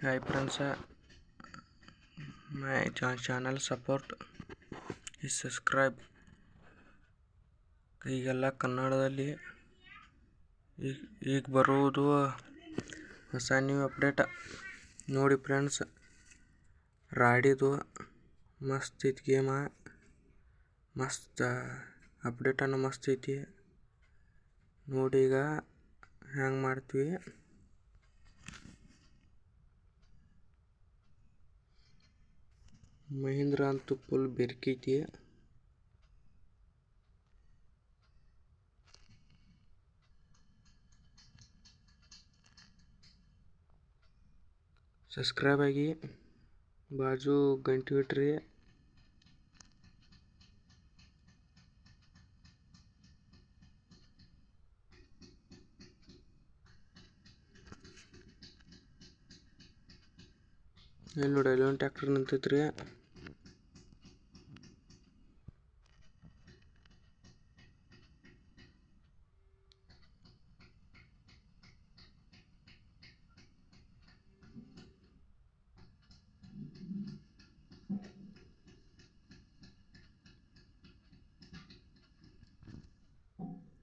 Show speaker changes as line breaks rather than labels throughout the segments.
Hi friends my channel support ಈ subscribe ಈಗೆಲ್ಲ ಕನ್ನಡದಲ್ಲಿ ಈಗ ಈಗ ಬರುವುದು ಹೊಸ ನ್ಯೂ ಅಪ್ಡೇಟ್ ನೋಡಿ ಫ್ರೆಂಡ್ಸ್ ರಾಡಿದು ಮಸ್ತ್ ಇದು ಗೇಮ ಮಸ್ತ್ ಅಪ್ಡೇಟನ್ನು ಮಸ್ತ್ ಐತಿ ನೋಡಿ ಈಗ ಹ್ಯಾಂಗೆ ಮಾಡ್ತೀವಿ ಮಹೀಂದ್ರ ಅಂತೂ ಫುಲ್ ಬೆರ್ಕೈತಿ ಸಬ್ಸ್ಕ್ರೈಬ್ ಆಗಿ ಬಾಜು ಗಂಟೆ ಬಿಟ್ರಿ ಇಲ್ಲಿ ನೋಡಿ ಅಲ್ಲಿ ಒಂದು ಟ್ಯಾಕ್ಟರ್ ನಿಂತೈತ್ರಿ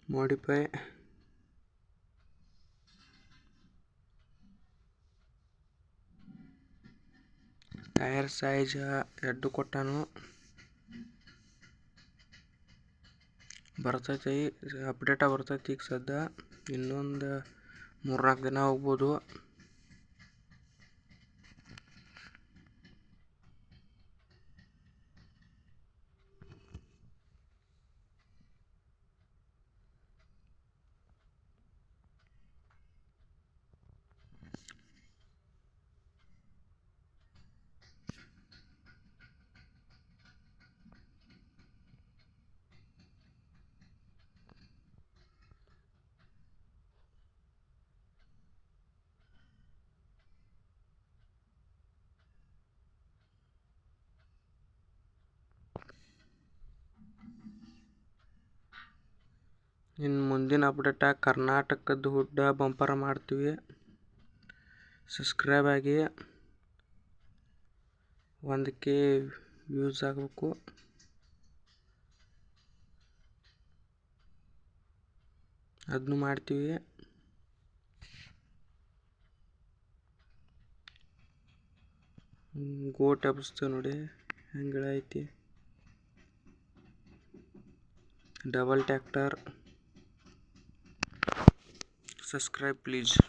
ಮಾಡಿಫೈ ಟೈರ್ ಸೈಜ್ ಎರಡು ಕೊಟ್ಟಾನು. ಬರ್ತೈತಿ ಅಪ್ಡೇಟ ಬರ್ತೈತಿ ಈಗ ಸದ್ಯ ಇನ್ನೊಂದು ಮೂರ್ನಾಲ್ಕು ದಿನ ಹೋಗ್ಬೋದು. ಇನ್ನು ಮುಂದಿನ ಅಪ್ಡೇಟ ಕರ್ನಾಟಕದ ಹುಡ್ಡ ಬಂಪರ ಮಾಡ್ತೀವಿ. ಸಬ್ಸ್ಕ್ರೈಬ್ ಆಗಿ. ಒಂದಕ್ಕೆ ವ್ಯೂಸ್ ಆಗಬೇಕು. ಅದನ್ನು ಮಾಡ್ತೀವಿ. ಗೋಟ್ ಹಬ್ಸ್ತೀವಿ ನೋಡಿ, ಹೆಂಗೆ ಐತಿ. Double tractor subscribe please